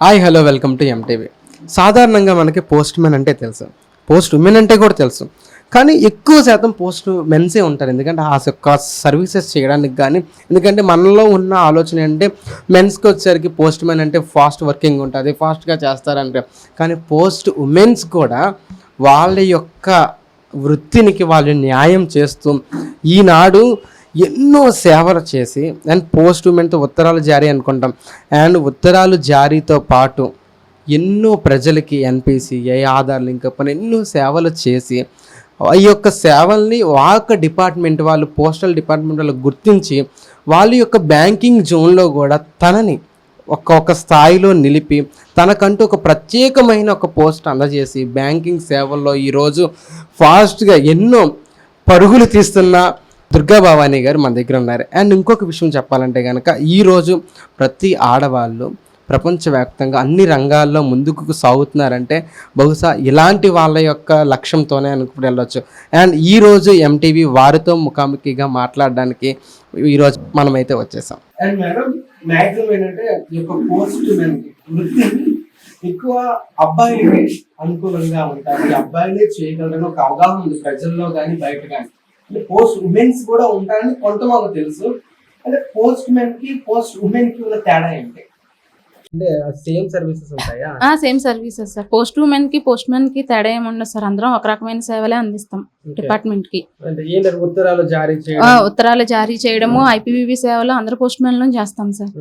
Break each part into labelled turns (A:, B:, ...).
A: Hi hello welcome to MTV సాధారణంగా మనకి post men అంటే తెలుసు. పోస్ట్ ఉమెన్ అంటే కూడా తెలుసు. కానీ ఎక్కువ శాతం పోస్ట్ మెన్సే ఉంటారు. ఎందుకంటే ఆ యొక్క సర్వీసెస్ చేయడానికి కానీ ఎందుకంటే మనలో ఉన్న ఆలోచన అంటే మెన్స్కి వచ్చేసరికి పోస్ట్ మెన్ అంటే ఫాస్ట్ వర్కింగ్ ఉంటుంది ఫాస్ట్గా చేస్తారంటే కానీ పోస్ట్ ఉమెన్స్ కూడా వాళ్ళ యొక్క వృత్తినికి వాళ్ళు న్యాయం చేస్తూ ఈనాడు ఎన్నో సేవలు చేసి అండ్ పోస్ట్ ఉమెన్తో ఉత్తరాలు జారీ అనుకుంటాం. అండ్ ఉత్తరాలు జారీతో పాటు ఎన్నో ప్రజలకి ఎన్పిసిఐ ఆధార్ లింక్ అని ఎన్నో సేవలు చేసి ఈ యొక్క సేవల్ని ఆ యొక్క డిపార్ట్మెంట్ వాళ్ళు పోస్టల్ డిపార్ట్మెంట్ వాళ్ళు గుర్తించి వాళ్ళ యొక్క బ్యాంకింగ్ జోన్లో కూడా తనని ఒక్కొక్క స్థాయిలో నిలిపి తనకంటూ ఒక ప్రత్యేకమైన ఒక పోస్ట్ అందజేసి బ్యాంకింగ్ సేవల్లో ఈరోజు ఫాస్ట్గా ఎన్నో పరుగులు తీస్తున్న దుర్గా భవానీ గారు మన దగ్గర ఉన్నారు. అండ్ ఇంకొక విషయం చెప్పాలంటే కనుక ఈరోజు ప్రతి ఆడవాళ్ళు ప్రపంచవ్యాప్తంగా అన్ని రంగాల్లో ముందుకు సాగుతున్నారంటే బహుశా ఇలాంటి వాళ్ళ యొక్క లక్ష్యంతోనే అనుకుని వెళ్ళొచ్చు. అండ్ ఈరోజు ఎంటీవీ వారితో ముఖాముఖిగా మాట్లాడడానికి ఈరోజు మనమైతే వచ్చేసాం. అండ్ మేడం మ్యాక్సిమం ఏంటంటే పోస్ట్ వృత్తి ఎక్కువ అబ్బాయిలకి అనుకూలంగా ఉంటారు. అబ్బాయిలే చేయగలరని ఒక అవగాహన ఉంది ప్రజల్లో కానీ బయట కానీ. అంటే పోస్ట్ ఉమెన్స్ కూడా ఉంటారని కొంతమంది తెలుసు. అంటే పోస్ట్ మెన్కి పోస్ట్ ఉమెన్కి ఉన్న తేడా ఏంటి? అంటే సేమ్ సర్వీసెస్ ఉంటాయా?
B: ఆ సేమ్ సర్వీసెస్ సార్. పోస్ట్ ఉమెన్కి పోస్ట్ మ్యాన్కి తేడా ఏమి ఉండదు సార్. అందరం ఒక రకమైన సేవలే అందిస్తాం
A: డిపార్ట్మెంట్కి. ఉత్తరాలు జారీ
B: ఆ,
A: చేయడం
B: ఉత్తరాలు జారీ చేయడము ఐపీవీబీ సేవలు అందరూ పోస్ట్ మ్యాన్లో చేస్తాం సార్.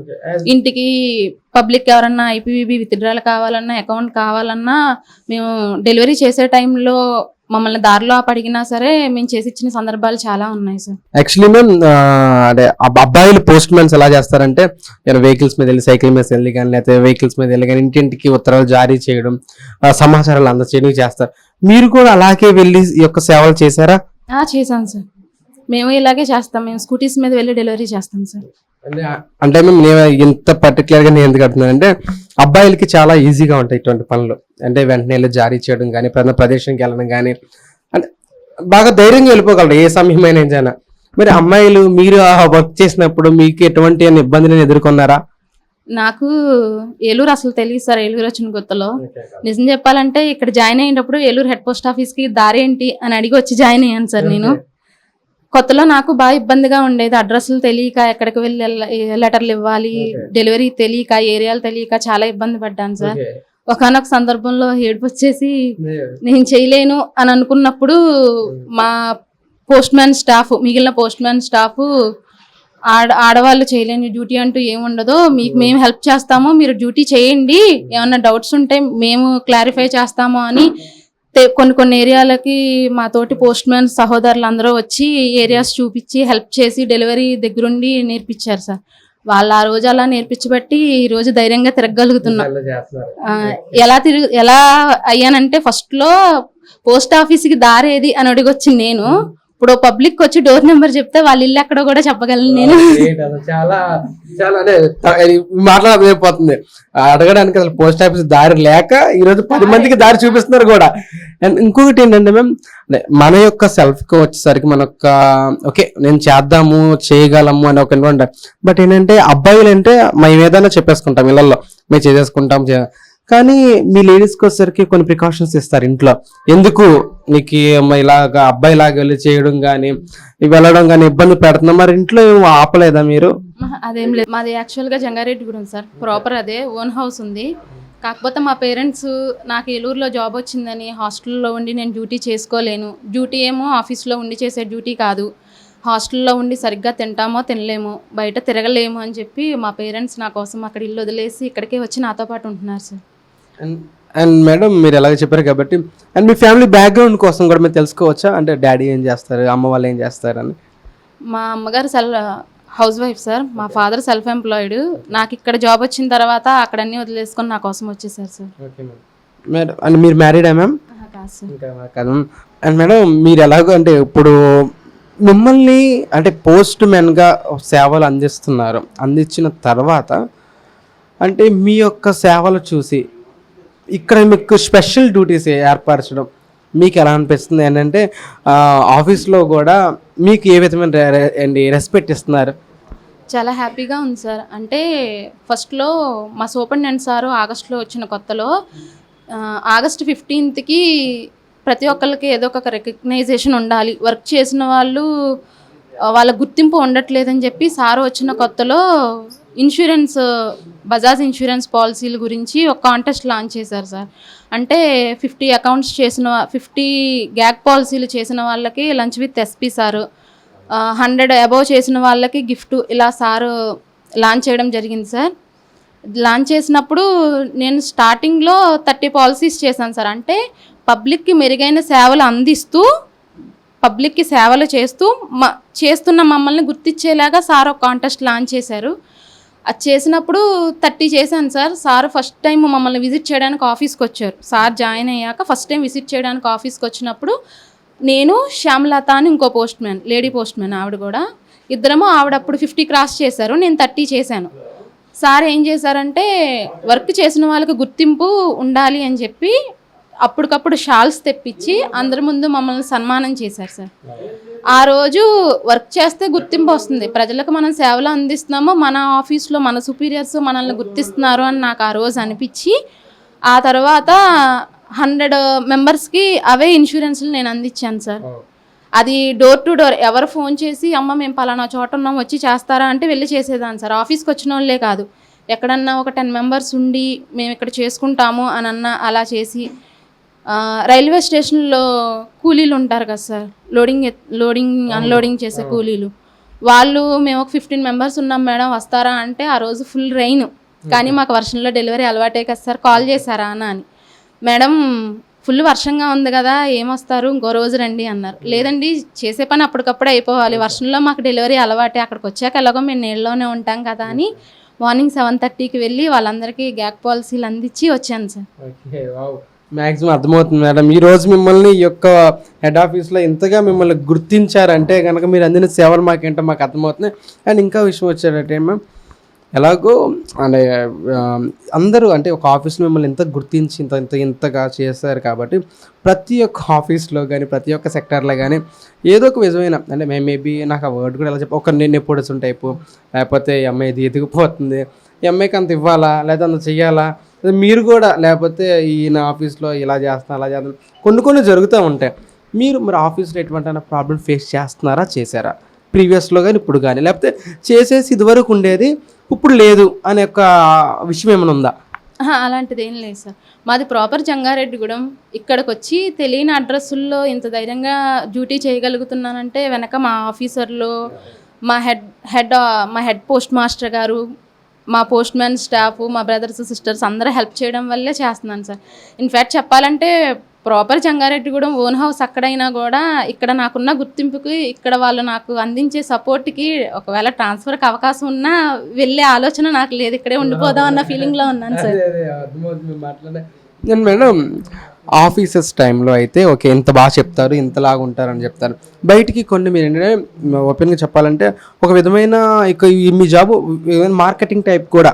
B: ఇంటికి పబ్లిక్ ఎవరన్నా ఐపీవీబీ విత్డ్రాలు కావాలన్నా అకౌంట్ కావాలన్నా మేము డెలివరీ చేసే టైంలో మమ్మల్ని దారిలో అడిగినా సరే మేము చేసి ఇచ్చిన సందర్భాలు చాలా ఉన్నాయి సార్
A: యాక్చువల్లీ మ్యామ్ అదే అబ్బ- అబ్బాయిలు పోస్ట్ మ్యాన్స్ ఎలా చేస్తారంటే వెహికల్స్ మీద వెళ్ళి సైకిల్ మీద వెళ్ళి కానీ లేకపోతే వెహికల్స్ మీద వెళ్ళి కానీ ఇంటింటికి ఉత్తరాలు జారీ చేయడం సమాచారాలు అందచేయడం చేస్తారు. మీరు కూడా అలాగే వెళ్ళి ఈ యొక్క సేవలు చేశారా?
B: చేశాను సార్ మేము ఇలాగే చేస్తాం. మేము స్కూటీస్ మీద వెళ్ళి డెలివరీ చేస్తాం సార్
A: అంటే అంటే మేము నేను ఇంత పర్టికులర్గా నేను ఎందుకు అడుగుతున్నాను అంటే అబ్బాయిలకి చాలా ఈజీగా ఉంటాయి ఇటువంటి పనులు. అంటే వెంటనే వెళ్ళి జారీ చేయడం కానీ ప్రధాన ప్రదేశానికి వెళ్ళడం కానీ అంటే బాగా ధైర్యంగా వెళ్ళిపోగలరు ఏ సమయమైనా ఏదైనా మరి అమ్మాయిలు మీరు ఆ వర్క్ చేసినప్పుడు మీకు ఎటువంటి ఇబ్బందులను ఎదుర్కొన్నారా?
B: నాకు ఏలూరు అసలు తెలియదు సార్ ఏలూరు వచ్చిన కొత్తలో నిజం చెప్పాలంటే ఇక్కడ జాయిన్ అయినప్పుడు ఏలూరు హెడ్ పోస్ట్ ఆఫీస్కి దారి ఏంటి అని అడిగి వచ్చి జాయిన్ అయ్యాను సార్ నేను. కొత్తలో నాకు బాగా ఇబ్బందిగా ఉండేది. అడ్రస్లు తెలియక ఎక్కడికి వెళ్ళి లెటర్లు ఇవ్వాలి డెలివరీ తెలియక ఏరియాలు తెలియక చాలా ఇబ్బంది పడ్డాను సార్. ఒకనొక సందర్భంలో ఏడుపు వచ్చేసి నేను చేయలేను అని అనుకున్నప్పుడు మా పోస్ట్ మ్యాన్ స్టాఫ్ మిగిలిన పోస్ట్ మ్యాన్ స్టాఫ్ ఆడ ఆడవాళ్ళు చేయలేని డ్యూటీ అంటూ ఏముండదు మీకు మేము హెల్ప్ చేస్తాము మీరు డ్యూటీ చేయండి. ఏమన్నా డౌట్స్ ఉంటే మేము క్లారిఫై చేస్తాము అని కొన్ని కొన్ని ఏరియాలకి మా తోటి పోస్ట్ మ్యాన్ సహోదరులు అందరూ వచ్చి ఏరియాస్ చూపించి హెల్ప్ చేసి డెలివరీ దగ్గరుండి నేర్పించారు సార్. వాళ్ళు ఆ రోజు అలా నేర్పించబట్టి ఈ రోజు ధైర్యంగా తిరగలుగుతున్నాం ఆ, ఎలా తిరుగు ఎలా అయ్యానంటే ఫస్ట్లో పోస్ట్ ఆఫీస్కి దారి ఏది అని అడిగొచ్చింది నేను. ఇప్పుడు పబ్లిక్ వచ్చి డోర్ నెంబర్ చెప్తే వాళ్ళ ఇల్లు ఎక్కడో కూడా చెప్పగలను నేను.
A: చాలా చాలా మాట్లాడలేకపోతుంది. అడగడానికి అసలు పోస్ట్ ఆఫీస్ దారి లేక ఈ రోజు పది మందికి దారి చూపిస్తున్నారు కూడా. అండ్ ఇంకొకటి ఏంటంటే మేము మన యొక్క సెల్ఫ్కి వచ్చేసరికి మన యొక్క ఓకే నేను చేద్దాము చేయగలము అని ఒక బట్ ఏంటంటే అబ్బాయిలు అంటే మేము ఏదైనా చెప్పేసుకుంటాం ఇళ్ళల్లో మేము చేసేసుకుంటాం కానీ మీ లేడీస్కి వచ్చేసరికి కొన్ని ప్రికాషన్స్ ఇస్తారు ఇంట్లో. ఎందుకు? నీకు ఇలాగా అబ్బాయి లాగా వెళ్ళి చేయడం కానీ వెళ్ళడం కానీ ఇబ్బంది పెడుతున్నా. మరి ఇంట్లో ఏం ఆపలేదా మీరు?
B: అదేం లేదు. మాది యాక్చువల్గా జంగారెడ్డిగూడెం సార్. ప్రాపర్ అదే ఓన్ హౌస్ ఉంది. కాకపోతే మా పేరెంట్స్ నాకు ఏలూరులో జాబ్ వచ్చిందని హాస్టల్లో ఉండి నేను డ్యూటీ చేసుకోలేను. డ్యూటీ ఏమో ఆఫీస్లో ఉండి చేసే డ్యూటీ కాదు. హాస్టల్లో ఉండి సరిగ్గా తింటామో తినలేము బయట తిరగలేము అని చెప్పి మా పేరెంట్స్ నా కోసం అక్కడ ఇల్లు వదిలేసి ఇక్కడికే వచ్చి నాతో పాటు ఉంటున్నారు సార్.
A: అండ్ అండ్ మేడం మీరు ఎలాగ చెప్పారు కాబట్టి అండ్ మీ ఫ్యామిలీ బ్యాక్గ్రౌండ్ కోసం కూడా మీరు తెలుసుకోవచ్చా? అంటే డాడీ ఏం చేస్తారు అమ్మ వాళ్ళు ఏం చేస్తారు అని
B: మా అమ్మగారు సెల్ హౌస్ వైఫ్ సార్ మా ఫాదర్ సెల్ఫ్ ఎంప్లాయిడ్ నాకు ఇక్కడ జాబ్ వచ్చిన తర్వాత అక్కడ అన్నీ వదిలేసుకొని నా కోసం వచ్చేసారు సార్
A: మేడం అండ్ మీరు మ్యారీడా మ్యామ్
B: కాదు
A: అండ్ మేడం మీరు ఎలాగో అంటే ఇప్పుడు మిమ్మల్ని అంటే పోస్ట్గా సేవలు అందిస్తున్నారు. అందించిన తర్వాత అంటే మీ యొక్క సేవలు చూసి ఇక్కడ మీకు స్పెషల్ డ్యూటీస్ ఏర్పరచడం మీకు ఎలా అనిపిస్తుంది? ఏంటంటే ఆఫీస్లో కూడా మీకు ఏ విధమైన అండి రెస్పెక్ట్ ఇస్తున్నారు?
B: చాలా హ్యాపీగా ఉంది సార్. అంటే ఫస్ట్లో మా సూపరింటెండెంట్ సారు ఆగస్ట్లో వచ్చిన కొత్తలో ఆగస్ట్ ఫిఫ్టీన్త్కి ప్రతి ఒక్కరికి ఏదో ఒక రికగ్నైజేషన్ ఉండాలి. వర్క్ చేసిన వాళ్ళు వాళ్ళ గుర్తింపు ఉండట్లేదని చెప్పి సారు వచ్చిన కొత్తలో ఇన్సూరెన్స్ బజాజ్ ఇన్సూరెన్స్ పాలసీల గురించి ఒక కాంటెస్ట్ లాంచ్ చేశారు సార్. అంటే ఫిఫ్టీ అకౌంట్స్ చేసిన ఫిఫ్టీ గ్యాగ్ పాలసీలు చేసిన వాళ్ళకి lunch with SP sir. Hundred above చేసిన వాళ్ళకి గిఫ్ట్ ఇలా సారు లాంచ్ చేయడం జరిగింది సార్. లాంచ్ చేసినప్పుడు నేను స్టార్టింగ్లో థర్టీ పాలసీస్ చేశాను సార్. అంటే పబ్లిక్కి మెరుగైన సేవలు అందిస్తూ పబ్లిక్కి సేవలు చేస్తూ మ చేస్తున్న మమ్మల్ని గుర్తించేలాగా సార్ ఒక కాంటెస్ట్ లాంచ్ చేశారు. అది చేసినప్పుడు థర్టీ చేశాను సార్. సార్ ఫస్ట్ టైం మమ్మల్ని విజిట్ చేయడానికి ఆఫీస్కి వచ్చారు. సార్ జాయిన్ అయ్యాక ఫస్ట్ టైం విజిట్ చేయడానికి ఆఫీస్కి వచ్చినప్పుడు నేను శ్యామలత అని ఇంకో postman lady postman ఆవిడ కూడా. ఇద్దరము ఆవిడ అప్పుడు ఫిఫ్టీ క్రాస్ చేశారు. నేను థర్టీ చేశాను. సార్ ఏం చేశారంటే వర్క్ చేసిన వాళ్ళకి గుర్తింపు ఉండాలి అని చెప్పి అప్పటికప్పుడు షాల్స్ తెప్పించి అందరి ముందు మమ్మల్ని సన్మానం చేశారు సార్. ఆ రోజు వర్క్ చేస్తే గుర్తింపు వస్తుంది. ప్రజలకు మనం సేవలు అందిస్తున్నామో మన ఆఫీస్లో మన సుపీరియర్స్ మనల్ని గుర్తిస్తున్నారు అని నాకు ఆ రోజు అనిపించి ఆ తర్వాత హండ్రెడ్ మెంబర్స్కి అవే ఇన్సూరెన్స్లు నేను అందించాను సార్. అది డోర్ టు డోర్ ఎవరు ఫోన్ చేసి అమ్మ మేము పలానా చోట ఉన్నాం వచ్చి చేస్తారా? అంటే వెళ్ళి చేసేదాన్ని సార్. ఆఫీస్కి వచ్చిన వాళ్ళే కాదు. ఎక్కడన్నా ఒక టెన్ మెంబర్స్ ఉండి మేము ఇక్కడ చేసుకుంటాము అని అన్న అలా చేసి రైల్వే స్టేషన్లో కూలీలు ఉంటారు కదా సార్. లోడింగ్ లోడింగ్ అన్లోడింగ్ చేసే కూలీలు. వాళ్ళు మేము ఒక ఫిఫ్టీన్ మెంబర్స్ ఉన్నాం మేడం వస్తారా అంటే ఆ రోజు ఫుల్ రైన్ కానీ మాకు వర్షంలో డెలివరీ అలవాటే కదా సార్. కాల్ చేశారా అన్న అని. మేడం ఫుల్ వర్షంగా ఉంది కదా ఏమొస్తారు ఇంకో రోజు రండి అన్నారు. లేదండి చేసే పని అప్పటికప్పుడు అయిపోవాలి. వర్షంలో మాకు డెలివరీ అలవాటే. అక్కడికి వచ్చాక ఎలాగో మేము నీళ్ళలోనే ఉంటాం కదా అని మార్నింగ్ సెవెన్ థర్టీకి వెళ్ళి వాళ్ళందరికీ గ్యాక్ పాలసీలు అందించి వచ్చాను సార్.
A: మ్యాక్సిమం అర్థమవుతుంది మేడం. ఈ రోజు మిమ్మల్ని ఈ యొక్క హెడ్ ఆఫీస్లో ఇంతగా మిమ్మల్ని గుర్తించారంటే కనుక మీరు అందిన సేవలు మాకేంటో మాకు అర్థమవుతున్నాయి అండ్ ఇంకా విషయం వచ్చారంటే మ్యామ్ ఎలాగో అంటే అందరూ అంటే ఒక ఆఫీస్లో మిమ్మల్ని ఎంత గుర్తించి ఇంత ఇంత ఇంతగా చేస్తారు కాబట్టి ప్రతి ఒక్క ఆఫీస్లో కానీ ప్రతి ఒక్క సెక్టార్లో కానీ ఏదో ఒక విధమైన అంటే మే మేబీ నాకు ఆ వర్డ్ కూడా ఎలా చెప్పి ఒక నేను ఎప్పుడు టైపు లేకపోతే ఈ అమ్మాయి ఇది ఎదిగిపోతుంది ఈ అమ్మాయికి అంత ఇవ్వాలా లేదా అంత చెయ్యాలా మీరు కూడా లేకపోతే ఈయన ఆఫీస్లో ఇలా చేస్తున్నా అలా చేస్తున్నా. కొన్ని కొన్ని జరుగుతూ ఉంటాయి. మీరు మరి ఆఫీస్లో ఎటువంటి ప్రాబ్లం ఫేస్ చేస్తున్నారా చేశారా? ప్రీవియస్లో కానీ ఇప్పుడు కానీ లేకపోతే చేసేసి ఇదివరకు ఉండేది ఇప్పుడు లేదు అనే ఒక విషయం ఏమైనా ఉందా?
B: అలాంటిది ఏం లేదు సార్. మాది ప్రాపర్ జంగారెడ్డిగూడెం. ఇక్కడికి వచ్చి తెలియని అడ్రస్సుల్లో ఇంత ధైర్యంగా డ్యూటీ చేయగలుగుతున్నానంటే వెనక మా ఆఫీసర్లు మా హెడ్ హెడ్ మా హెడ్ పోస్ట్ మాస్టర్ గారు మా పోస్ట్ మ్యాన్ స్టాఫ్ మా బ్రదర్స్ సిస్టర్స్ అందరూ హెల్ప్ చేయడం వల్లే చేస్తున్నాను సార్. ఇన్ఫ్యాక్ట్ చెప్పాలంటే ప్రాపర్ జంగారెడ్డిగూడెం ఓన్ హౌస్ అక్కడైనా కూడా ఇక్కడ నాకున్న గుర్తింపుకి ఇక్కడ వాళ్ళు నాకు అందించే సపోర్ట్కి ఒకవేళ ట్రాన్స్ఫర్కి అవకాశం ఉన్నా వెళ్ళే ఆలోచన నాకు లేదు. ఇక్కడే ఉండిపోదాం అన్న ఫీలింగ్లో ఉన్నాను సార్.
A: మేడం ఆఫీసెస్ టైంలో అయితే ఓకే ఇంత బాగా చెప్తారు ఇంతలాగా ఉంటారు అని చెప్తారు. బయటికి కొన్ని మీరు ఏంటంటే ఓపెన్గా చెప్పాలంటే ఒక విధమైన ఇక మీ జాబ్ మార్కెటింగ్ టైప్ కూడా.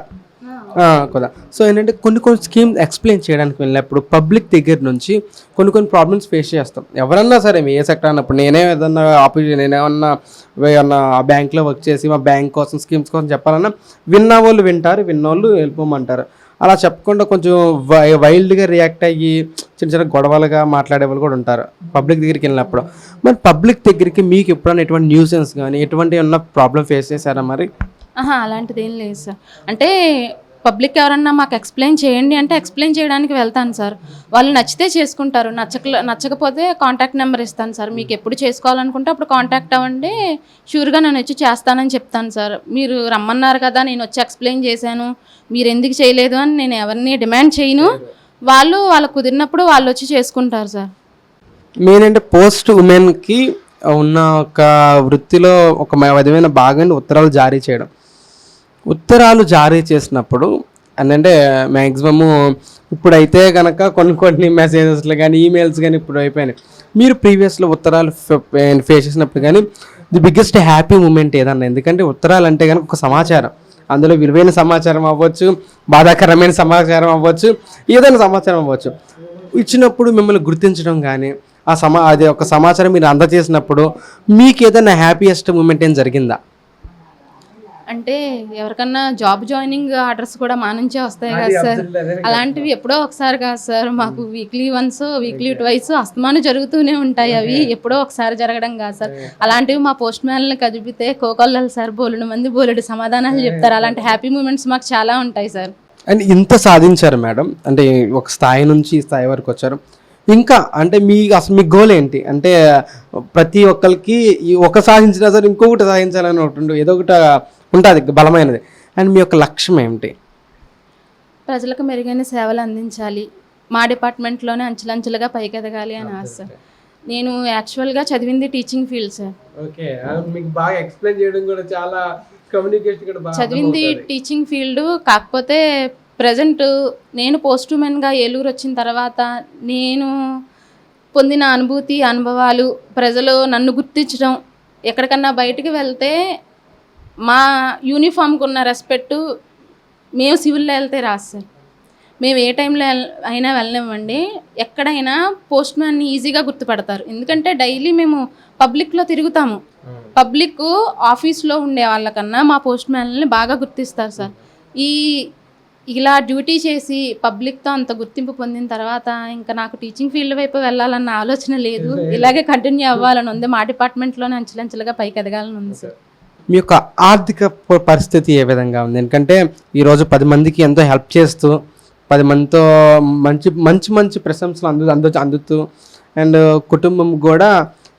A: కదా. సో ఏంటంటే కొన్ని కొన్ని స్కీమ్ ఎక్స్ప్లెయిన్ చేయడానికి వెళ్ళినప్పుడు పబ్లిక్ దగ్గర నుంచి కొన్ని కొన్ని ప్రాబ్లమ్స్ ఫేస్ చేస్తాం. ఎవరన్నా సరే ఏ సెక్టర్ అన్నప్పుడు నేనే ఏదన్నా ఆఫీస్ నేనేమన్నా ఏమన్నా బ్యాంక్లో వర్క్ చేసి మా బ్యాంక్ కోసం స్కీమ్స్ కోసం చెప్పాలన్నా విన్న వాళ్ళు వింటారు విన్నోళ్ళు వెళ్ళిపోమంటారు. అలా చెప్పకుండా కొంచెం వై వైల్డ్గా రియాక్ట్ అయ్యి చిన్న చిన్న గొడవలుగా మాట్లాడే వాళ్ళు కూడా ఉంటారు. పబ్లిక్ దగ్గరికి వెళ్ళినప్పుడు. మరి పబ్లిక్ దగ్గరికి మీకు ఎప్పుడైనా ఎటువంటి న్యూసెన్స్ కానీ ఎటువంటి ఉన్న ప్రాబ్లం ఫేస్ చేశారా మరి?
B: అలాంటిది ఏం లేదు సార్. అంటే పబ్లిక్ ఎవరన్నా మాకు ఎక్స్ప్లెయిన్ చేయండి అంటే ఎక్స్ప్లెయిన్ చేయడానికి వెళ్తాను సార్. వాళ్ళు నచ్చితే చేసుకుంటారు. నచ్చక నచ్చకపోతే కాంటాక్ట్ నెంబర్ ఇస్తాను సార్. మీకు ఎప్పుడు చేసుకోవాలనుకుంటే అప్పుడు కాంటాక్ట్ అవ్వండి. షూర్గా నేను వచ్చి చేస్తానని చెప్తాను సార్. మీరు రమ్మన్నారు కదా నేను వచ్చి ఎక్స్ప్లెయిన్ చేశాను. మీరు ఎందుకు చేయలేదు అని నేను ఎవరిని డిమాండ్ చేయను. వాళ్ళు వాళ్ళకు కుదిరినప్పుడు వాళ్ళు వచ్చి చేసుకుంటారు సార్.
A: మెయిన్ అంటే పోస్ట్ ఉమెన్కి ఉన్న ఒక వృత్తిలో ఒక విధమైన భాగాన్ని ఉత్తరాలు జారీ చేయడం. ఉత్తరాలు జారీ చేసినప్పుడు అంటే మ్యాక్సిమము ఇప్పుడైతే కనుక కొన్ని కొన్ని మెసేజెస్లు కానీ ఈమెయిల్స్ కానీ ఇప్పుడు అయిపోయినాయి. మీరు ప్రీవియస్లో ఉత్తరాలు ఫేస్ చేసినప్పుడు కానీ ది బిగ్గెస్ట్ హ్యాపీ మూమెంట్ ఏదన్నా? ఎందుకంటే ఉత్తరాలు అంటే కనుక ఒక సమాచారం. అందులో విలువైన సమాచారం అవ్వచ్చు బాధాకరమైన సమాచారం అవ్వచ్చు ఏదైనా సమాచారం అవ్వచ్చు. ఇచ్చినప్పుడు మిమ్మల్ని గుర్తించడం కానీ ఆ సమా అది ఒక సమాచారం మీరు అందజేసినప్పుడు మీకు ఏదైనా హ్యాపీయెస్ట్ మూమెంట్ ఏం జరిగిందా?
B: అంటే ఎవరికన్నా జాబ్ జాయినింగ్ ఆర్డర్స్ కూడా మా నుంచే వస్తాయి కదా సార్. అలాంటివి ఎప్పుడో ఒకసారి కాదు సార్ మాకు వీక్లీ వన్స్ వీక్లీ ట్వైస్ అస్తమాను జరుగుతూనే ఉంటాయి అవి. ఎప్పుడో ఒకసారి జరగడం కాదు సార్. అలాంటివి మా పోస్ట్ మ్యాన్లు కదిపితే కోకొల్లలు సార్ బోలెడు మంది బోలెడు సమాధానాలు చెప్తారు. అలాంటి హ్యాపీ మూమెంట్స్ మాకు చాలా ఉంటాయి సార్.
A: అండ్ ఇంత సాధించారు మేడం. అంటే ఒక స్థాయి నుంచి స్థాయి వరకు వచ్చారు. ఇంకా అంటే మీ అసలు మీ గోల్ ఏంటి? అంటే ప్రతి ఒక్కరికి ఈ ఒక సాధించినా సరే ఇంకొకటి సాధించాలని ఒకటి ఏదో ఒకటి ఉంటుంది బలమైనది. అండ్ మీ యొక్క లక్ష్యం ఏమిటి?
B: ప్రజలకు మెరుగైన సేవలు అందించాలి. మా డిపార్ట్మెంట్లోనే అంచెలంచెలుగా పైకి ఎదగాలి అని ఆశ. సార్ నేను యాక్చువల్గా చదివింది టీచింగ్ ఫీల్డ్ సార్.
A: ఓకే మీకు బాగా ఎక్స్ప్లెయిన్ చేయడం కూడా చాలా కమ్యూనికేషన్ కూడా బాగా
B: చదివింది టీచింగ్ ఫీల్డ్ కాకపోతే ప్రజెంట్ నేను పోస్ట్గా ఏలూరు వచ్చిన తర్వాత నేను పొందిన అనుభూతి అనుభవాలు ప్రజలు నన్ను గుర్తించడం ఎక్కడికన్నా బయటికి వెళ్తే మా యూనిఫామ్కి ఉన్న రెస్పెక్ట్ మేము సివిల్లో వెళ్తే రాదు సార్. మేము ఏ టైంలో అయినా వెళ్ళనివ్వండి. ఎక్కడైనా పోస్ట్ మ్యాన్ని ఈజీగా గుర్తుపడతారు. ఎందుకంటే డైలీ మేము పబ్లిక్లో తిరుగుతాము. పబ్లిక్ ఆఫీస్లో ఉండే వాళ్ళకన్నా మా పోస్ట్ మ్యాన్ని బాగా గుర్తిస్తారు సార్. ఈ ఇలా డ్యూటీ చేసి పబ్లిక్తో అంత గుర్తింపు పొందిన తర్వాత ఇంకా నాకు టీచింగ్ ఫీల్డ్ వైపు వెళ్ళాలన్న ఆలోచన లేదు. ఇలాగే కంటిన్యూ అవ్వాలని ఉంది. మా డిపార్ట్మెంట్లోనే అంచెలంచెలుగా పైకి ఎదగాలని ఉంది సార్.
A: మీ యొక్క ఆర్థిక ప- పరిస్థితి ఏ విధంగా ఉంది? ఎందుకంటే ఈరోజు పది మందికి ఎంతో హెల్ప్ చేస్తూ పది మందితో మంచి మంచి మంచి ప్రశంసలు అందు అందు అందుతూ అండ్ కుటుంబం కూడా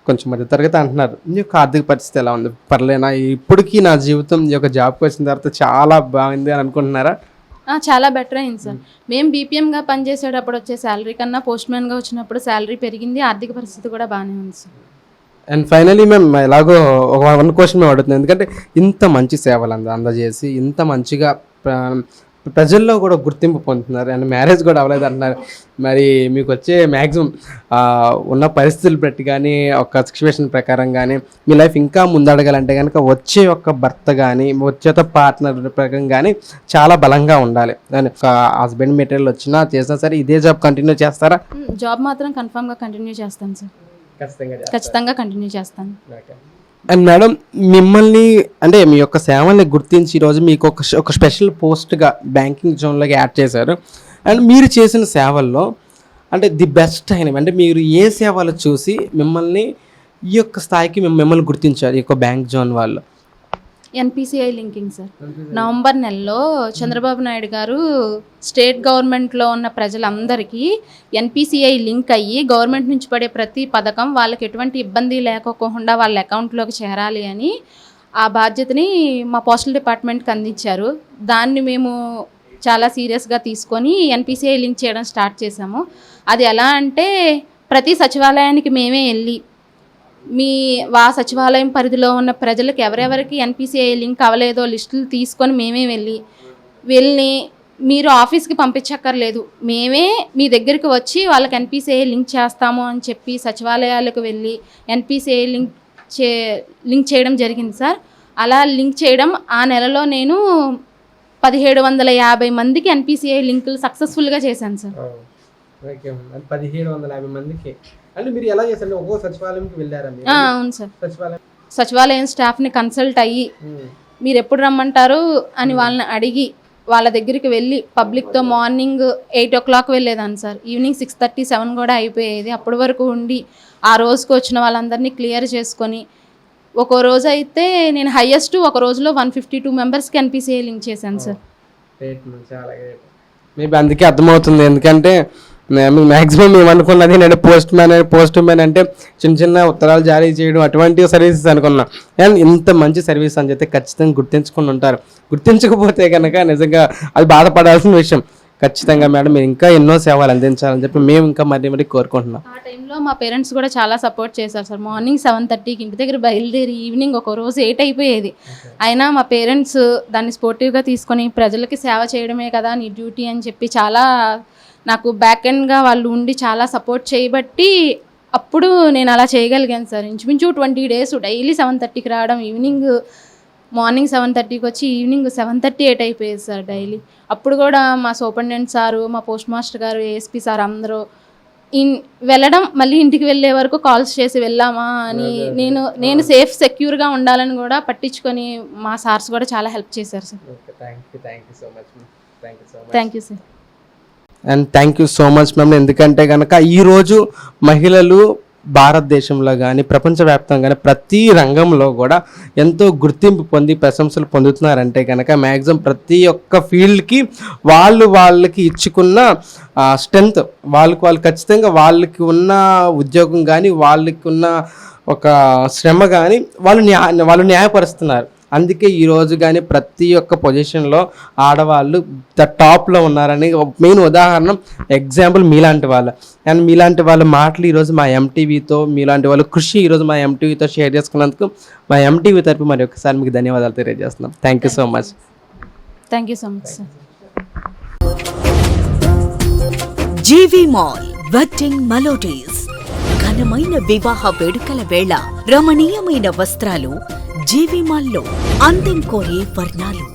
A: కొంచెం మధ్య తరగతి అంటున్నారు. మీ యొక్క ఆర్థిక పరిస్థితి ఎలా ఉంది? పర్లేనా? ఇప్పటికీ నా జీవితం ఈ యొక్క జాబ్కి వచ్చిన తర్వాత చాలా బాగుంది అని అనుకుంటున్నారా?
B: చాలా బెటర్ అయింది సార్. మేము బీపీఎంగా పనిచేసేటప్పుడు వచ్చే శాలరీ కన్నా పోస్ట్ మ్యాన్గా వచ్చినప్పుడు శాలరీ పెరిగింది ఆర్థిక పరిస్థితి కూడా బాగానే ఉంది సార్.
A: అండ్ ఫైనలీ మేము ఎలాగో ఒక వన్ క్వశ్చన్ మేము అడుగుతున్నాం. ఎందుకంటే ఇంత మంచి సేవలు అంద అందజేసి ఇంత మంచిగా ప్రజల్లో కూడా గుర్తింపు పొందుతున్నారు. అండ్ మ్యారేజ్ కూడా అవ్వలేదు అంటున్నారు. మరి మీకు వచ్చే మ్యాక్సిమం ఉన్న పరిస్థితులు బట్టి కానీ ఒక సిచ్యువేషన్ ప్రకారం కానీ మీ లైఫ్ ఇంకా ముందడగాలంటే కనుక వచ్చే ఒక భర్త కానీ వచ్చే పార్ట్నర్ ప్రకారం కానీ చాలా బలంగా ఉండాలి. దాని ఒక హస్బెండ్ మెటీరియల్ వచ్చినా చేసినా సరే ఇదే జాబ్ కంటిన్యూ చేస్తారా?
B: జాబ్ మాత్రం కన్ఫామ్గా కంటిన్యూ చేస్తాను సార్
A: ఖచ్చితంగా
B: కంటిన్యూ చేస్తాను.
A: అండ్ మేడం మిమ్మల్ని అంటే మీ యొక్క సేవల్ని గుర్తించి ఈరోజు మీకు ఒక ఒక స్పెషల్ పోస్ట్గా బ్యాంకింగ్ జోన్లోకి యాడ్ చేశారు. అండ్ మీరు చేసిన సేవల్లో అంటే ది బెస్ట్ అయినవి అంటే మీరు ఏ సేవలు చూసి మిమ్మల్ని ఈ యొక్క స్థాయికి మిమ్- మిమ్మల్ని గుర్తించారు ఈ యొక్క బ్యాంక్ జోన్ వాళ్ళు?
B: ఎన్పిసిఐ లింకింగ్ సార్ నవంబర్ నెలలో చంద్రబాబు నాయుడు గారు స్టేట్ గవర్నమెంట్లో ఉన్న ప్రజలందరికీ ఎన్పిసిఐ లింక్ అయ్యి గవర్నమెంట్ నుంచి పడే ప్రతి పథకం వాళ్ళకి ఎటువంటి ఇబ్బంది లేకోకుండా వాళ్ళ అకౌంట్లోకి చేరాలి అని ఆ బాధ్యతని మా పోస్టల్ డిపార్ట్మెంట్కి అందించారు. దాన్ని మేము చాలా సీరియస్గా తీసుకొని ఎన్పిసిఐ లింక్ చేయడం స్టార్ట్ చేసాము అది ఎలా అంటే ప్రతి సచివాలయానికి మేమే వెళ్ళి మీ వా సచివాలయం పరిధిలో ఉన్న ప్రజలకు ఎవరెవరికి ఎన్పిసిఐ లింక్ అవ్వలేదో లిస్టులు తీసుకొని మేమే వెళ్ళి వెళ్ళి మీరు ఆఫీస్కి పంపించక్కర్లేదు. మేమే మీ దగ్గరికి వచ్చి వాళ్ళకి ఎన్పిసిఐ లింక్ చేస్తాము అని చెప్పి సచివాలయాలకు వెళ్ళి ఎన్పిసిఐ లింక్ చే లింక్ చేయడం జరిగింది సార్. అలా లింక్ చేయడం ఆ నెలలో నేను పదిహేడు వందల యాభై మందికి ఎన్పిసిఐ లింకులు సక్సెస్ఫుల్గా చేశాను సార్.
A: పదిహేడు వందల యాభై మందికి అంటే మీరు ఎలా చేశారు ఒక్కో సచివాలయంకి వెళ్ళారా
B: అవును సార్.
A: సచివాలయం
B: సచివాలయం స్టాఫ్ని కన్సల్ట్ అయ్యి మీరు ఎప్పుడు రమ్మంటారు అని వాళ్ళని అడిగి వాళ్ళ దగ్గరికి వెళ్ళి పబ్లిక్తో మార్నింగ్ ఎయిట్ ఓ క్లాక్ వెళ్ళేదాన్ని sir. Evening six thirty seven కూడా అయిపోయేది. అప్పటి వరకు ఉండి ఆ రోజుకి వచ్చిన వాళ్ళందరినీ క్లియర్ చేసుకొని ఒక రోజు అయితే నేను హయ్యెస్ట్ ఒక రోజులో వన్ ఫిఫ్టీ టూ మెంబర్స్కి ఎన్పిసిఐ లింక్ చేశాను సార్.
A: మేబీ అందుకే అర్థమవుతుంది. ఎందుకంటే మ్యాక్సిమం మేము అనుకున్నది నేను పోస్ట్ మ్యాన్ పోస్ట్ మ్యాన్ అంటే చిన్న చిన్న ఉత్తరాలు జారీ చేయడం అటువంటి సర్వీసెస్ అనుకున్నా. అండ్ ఇంత మంచి సర్వీస్ అని చెప్తే ఖచ్చితంగా గుర్తించుకుని ఉంటారు. గుర్తించకపోతే కనుక నిజంగా అది బాధపడాల్సిన విషయం. ఖచ్చితంగా మేడం మీరు ఇంకా ఎన్నో సేవలు అందించాలని చెప్పి మేము ఇంకా మరీ మరీ కోరుకుంటున్నాం.
B: ఆ టైంలో మా పేరెంట్స్ కూడా చాలా సపోర్ట్ చేశారు సార్. మార్నింగ్ సెవెన్ థర్టీకి ఇంటి దగ్గర బయలుదేరి ఈవినింగ్ ఒక రోజు ఎయిట్ అయిపోయేది. అయినా మా పేరెంట్స్ దాన్ని స్పోర్టివ్గా తీసుకొని ప్రజలకి సేవ చేయడమే కదా నీ డ్యూటీ అని చెప్పి చాలా నాకు బ్యాక్ ఎండ్గా వాళ్ళు ఉండి చాలా సపోర్ట్ చేయబట్టి అప్పుడు నేను అలా చేయగలిగాను సార్. ఇంచుమించు ట్వంటీ డేస్ డైలీ సెవెన్ థర్టీకి రావడం ఈవినింగ్ మార్నింగ్ సెవెన్ థర్టీకి వచ్చి ఈవినింగ్ సెవెన్ థర్టీ ఎయిట్ అయిపోయేది సార్ డైలీ అప్పుడు కూడా మా సూపరింటెండెంట్ సారు మా పోస్ట్ మాస్టర్ గారు ఏఎస్పీ సార్ అందరూ ఇన్- వెళ్ళడం మళ్ళీ ఇంటికి వెళ్ళే వరకు కాల్స్ చేసి వెళ్ళామా అని నేను నేను సేఫ్ సెక్యూర్గా ఉండాలని కూడా పట్టించుకొని మా సార్స్ కూడా చాలా హెల్ప్ చేశారు sir.
A: Thank you thank you so much thank you so much
B: thank you sir
A: and thank you so much ma'am ఎందుకంటే కనుక ఈరోజు మహిళలు భారతదేశంలో కానీ ప్రపంచవ్యాప్తంగానే ప్రతి రంగంలో కూడా ఎంతో గుర్తింపు పొంది ప్రశంసలు పొందుతున్నారంటే కనుక మ్యాక్సిమం ప్రతి ఒక్క ఫీల్డ్కి వాళ్ళు వాళ్ళకి ఇచ్చుకున్న స్ట్రెంగ్త్ వాళ్ళకి వాళ్ళు ఖచ్చితంగా వాళ్ళకి ఉన్న ఉద్యోగం కానీ వాళ్ళకి ఉన్న ఒక శ్రమ కానీ వాళ్ళు న్యా వాళ్ళు న్యాయపరుస్తున్నారు. అందుకే ఈ రోజు కానీ ప్రతి ఒక్క పొజిషన్లో ఆడవాళ్ళు ద టాప్లో ఉన్నారని మెయిన్ ఉదాహరణ ఎగ్జాంపుల్ మీలాంటి వాళ్ళు. అండ్ మీలాంటి వాళ్ళ మాటలు ఈరోజు మా ఎంటీవీతో మీలాంటి వాళ్ళ కృషి ఈరోజు మా ఎంటీవీతో షేర్ చేసుకున్నందుకు మా ఎంటీవీ తరపు మరి ఒకసారి మీకు ధన్యవాదాలు తెలియజేస్తున్నాం. Thank you so much
B: thank you so much sir
C: GV mall wedding melodies ఘనమైన వివాహ వేడుకల వేళ రమణీయమైన వస్త్రాలు జీవి మాల్లో అందం కోరే వర్ణాలు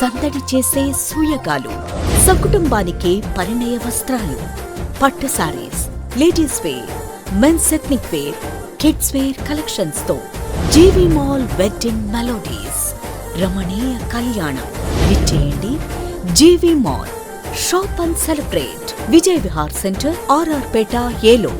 C: సందడి చేసే సూయగాలు సకుటుంబానికి పరిణయ వస్త్రాలు. పట్టు saris ladies wear mens ethnic wear kids wear కలెక్షన్స్తో GV mall wedding melodies రమణీయ కళ్యాణం. విచ్చేయండి GV mall shop and celebrate. Vijay Vihar centre RR Peta ఏలో